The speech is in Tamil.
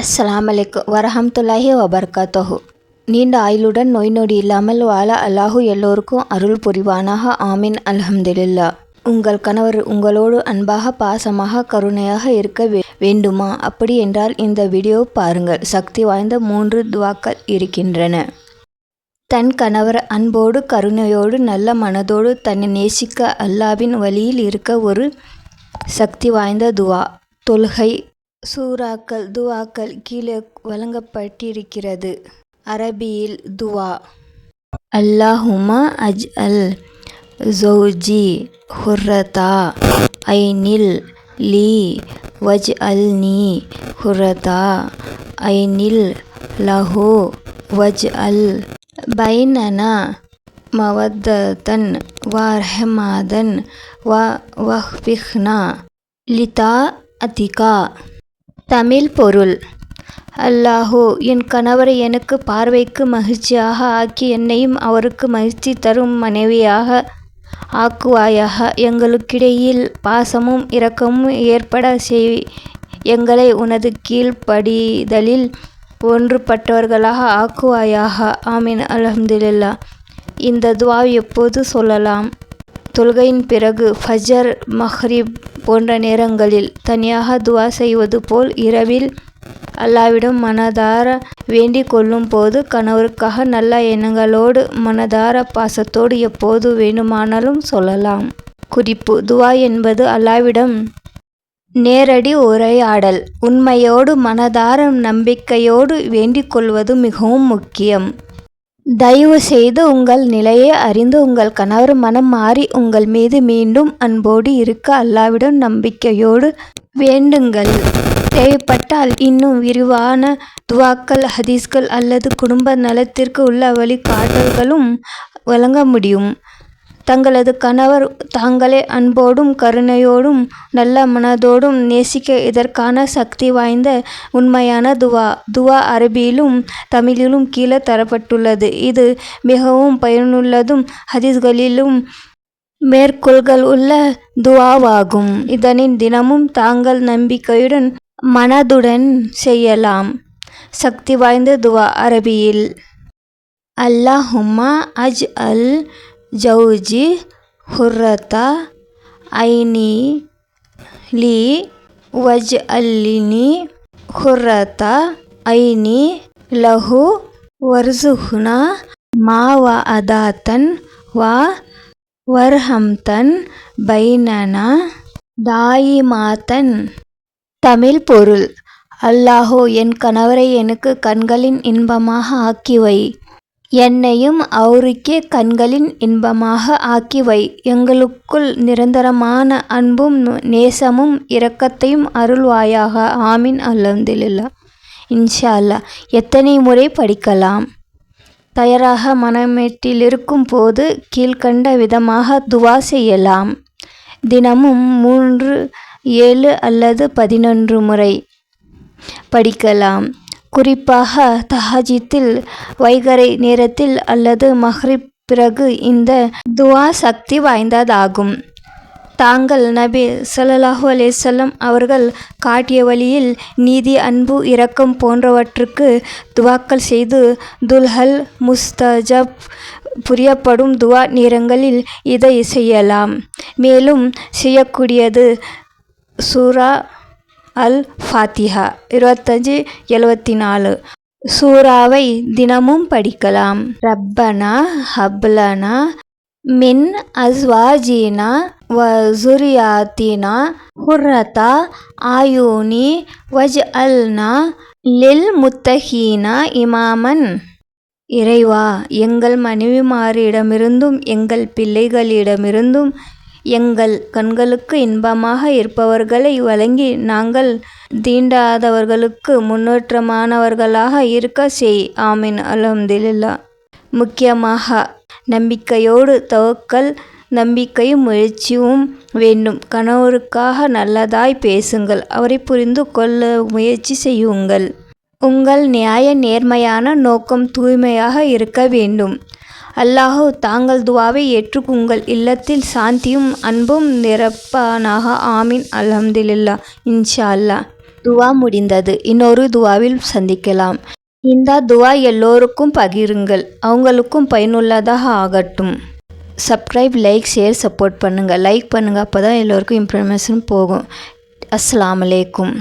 அஸ்லாம் அலைக்கும் வரஹம்துல்லாஹி வபர்காத்தஹு நீண்ட ஆயுளுடன் நோய் நொடி இல்லாமல் வாழ அல்லாஹு எல்லோருக்கும் அருள் புரிவானாக. ஆமீன். அல்ஹம்துலில்லா. உங்கள் கணவர் உங்களோடு அன்பாக பாசமாக கருணையாக இருக்க வே வேண்டுமா? அப்படி என்றால் இந்த வீடியோ பாருங்கள். சக்தி வாய்ந்த மூன்று துவாக்கள் இருக்கின்றன. தன் கணவர் அன்போடு கருணையோடு நல்ல மனதோடு தன்னை நேசிக்க அல்லாவின் வழியில் இருக்க ஒரு சக்தி வாய்ந்த துவா. தொழுகை சூறாக்கள் துவாக்கள் கீழே வழங்கப்பட்டிருக்கிறது. அரபியில் துவா. அல்லாஹுமா அஜ் அல் ஜௌஜி ஹுர்ரதா. ஐனில் லீ வஜ் அல் நீ ஹுர்ரதா. ஐனில் லஹோ வஜ் அல் பைனனா மவத்தன் வார்ஹமாதன் வ வஹ்பிஹ்னா. லிதா அதிகா தமிழ் பொருள். அல்லாஹோ என் கணவரை எனக்கு பார்வைக்கு மகிழ்ச்சியாக ஆக்கி என்னையும் அவருக்கு மகிழ்ச்சி தரும் மனைவியாக ஆக்குவாயாக. எங்களுக்கிடையில் பாசமும் இரக்கமும் ஏற்பட செய் எங்களை உனது கீழ்ப்படிதலில் ஒன்றுபட்டவர்களாக ஆக்குவாயாக. ஆமீன். அலமதுல்லா இந்த துவா எப்போது சொல்லலாம்? தொழுகையின் பிறகு ஃபஜர் மஹ்ரிப் போன்ற நேரங்களில் தனியாக துவா செய்வது போல் இரவில் அல்லாவிடம் மனதார வேண்டிக் கொள்ளும் போது கணவருக்காக நல்ல எண்ணங்களோடு மனதார பாசத்தோடு எப்போது வேண்டுமானாலும் சொல்லலாம். குறிப்பு துவா என்பது அல்லாவிடம் நேரடி உரையாடல். உண்மையோடு மனதார நம்பிக்கையோடு வேண்டிக் கொள்வது மிகவும் முக்கியம். தயவு செய்து உங்கள் நிலையை அறிந்து உங்கள் கணவர் மனம் மாறி உங்கள் மீது மீண்டும் அன்போடு இருக்க அல்லாவிடம் நம்பிக்கையோடு வேண்டுங்கள். தேவைப்பட்டால் இன்னும் விரிவான துவாக்கள் ஹதீஸ்கள் அல்லது குடும்ப நலத்திற்கு உள்ள வழிகாட்டல்களும் வழங்க முடியும். தங்களது கணவர் தாங்களே அன்போடும் கருணையோடும் நல்ல மனதோடும் நேசிக்க இதற்கான சக்தி வாய்ந்த உண்மையான துவா. துவா அரபியிலும் தமிழிலும் கீழே தரப்பட்டுள்ளது. இது மிகவும் பயனுள்ளதும் ஹதீஸ்களிலும் மேற்கோள்கள் உள்ள துவாவாகும். இதனின் தினமும் தாங்கள் நம்பிக்கையுடன் மனதுடன் செய்யலாம். சக்தி வாய்ந்த துவா அரபியில். அல்லாஹுமா அஜ் அல் ஜவுஜி ஹுர்ரதா ஐனி லி வஜ் அல்லினி ஹுர்ரதா ஐனி லஹு வர்சுஹ்னா மா வ அதாத்தன் வா வர்ஹம்தன் பைனனா தாயிமாத்தன் தமிழ் பொருள். அல்லாஹோ என் கணவரை எனக்கு கண்களின் இன்பமாக ஆக்கி வை. என்னையும் அவருக்கே கண்களின் இன்பமாக ஆக்கி வை எங்களுக்குள் நிரந்தரமான அன்பும் நேசமும் இரக்கத்தையும் அருள்வாயாக. ஆமீன். அல்ஹம்துலில்லா இன்ஷா அல்லா எத்தனை முறை படிக்கலாம்? தயாராக மனமேட்டிலிருக்கும் போது கீழ்கண்ட விதமாக துவா செய்யலாம். தினமும் மூன்று ஏழு அல்லது பதினொன்று முறை படிக்கலாம். குறிப்பாக தஹஜித்தில் வைகரை நேரத்தில் அல்லது மஹ்ரிப் பிறகு இந்த துவா சக்தி வாய்ந்ததாகும். தாங்கள் நபி ஸல்லல்லாஹு அலேசல்லம் அவர்கள் காட்டிய வழியில் நீதி அன்பு இரக்கம் போன்றவற்றுக்கு துவாக்கள் செய்து துல்ஹல் முஸ்தஜப் புரியப்படும் துவா நேரங்களில் இதை செய்யலாம். மேலும் செய்யக்கூடியது சூரா அல் ஃபாத்திஹா இருபத்தஞ்சி எழுவத்தி நாலு சூறாவை தினமும் படிக்கலாம். ரப்பனா ஹப்லனா மின் அஸ்வாஜினா வ ஜுரியாத்தினா ஹுர்ரதா ஆயூனி வஜ் அல்னா லில் முத்தஹீனா இமாமன். இறைவா எங்கள் மனைவிமாரிடமிருந்தும் எங்கள் பிள்ளைகளிடமிருந்தும் எங்கள் கண்களுக்கு இன்பமாக இருப்பவர்களை வழங்கி நாங்கள் தீண்டாதவர்களுக்கு முன்னேற்றமானவர்களாக இருக்க செய். ஆமீன். அலமதுல்லா முக்கியமாக நம்பிக்கையோடு தவக்கல் நம்பிக்கையும் முயற்சியும் வேண்டும். கணவருக்காக நல்லதாய் பேசுங்கள். அவரை புரிந்து கொள்ள முயற்சி செய்யுங்கள். உங்கள் நியாய நேர்மையான நோக்கம் தூய்மையாக இருக்க வேண்டும். அல்லாஹு தாங்கள் துவாவை ஏற்று உங்கள் இல்லத்தில் சாந்தியும் அன்பும் நிரப்பானாக. ஆமீன். அலமதுல்லா இன்ஷா அல்லா துவா முடிந்தது. இன்னொரு துவாவில் சந்திக்கலாம். இந்த துவா எல்லோருக்கும் பகிருங்கள். அவங்களுக்கும் பயனுள்ளதாக ஆகட்டும். சப்ஸ்கிரைப் லைக் ஷேர் சப்போர்ட் பண்ணுங்கள் லைக் பண்ணுங்கள் அப்போ தான் எல்லோருக்கும் இன்ஃபர்மேஷன் போகும். அஸ்லாம் அலைக்கும்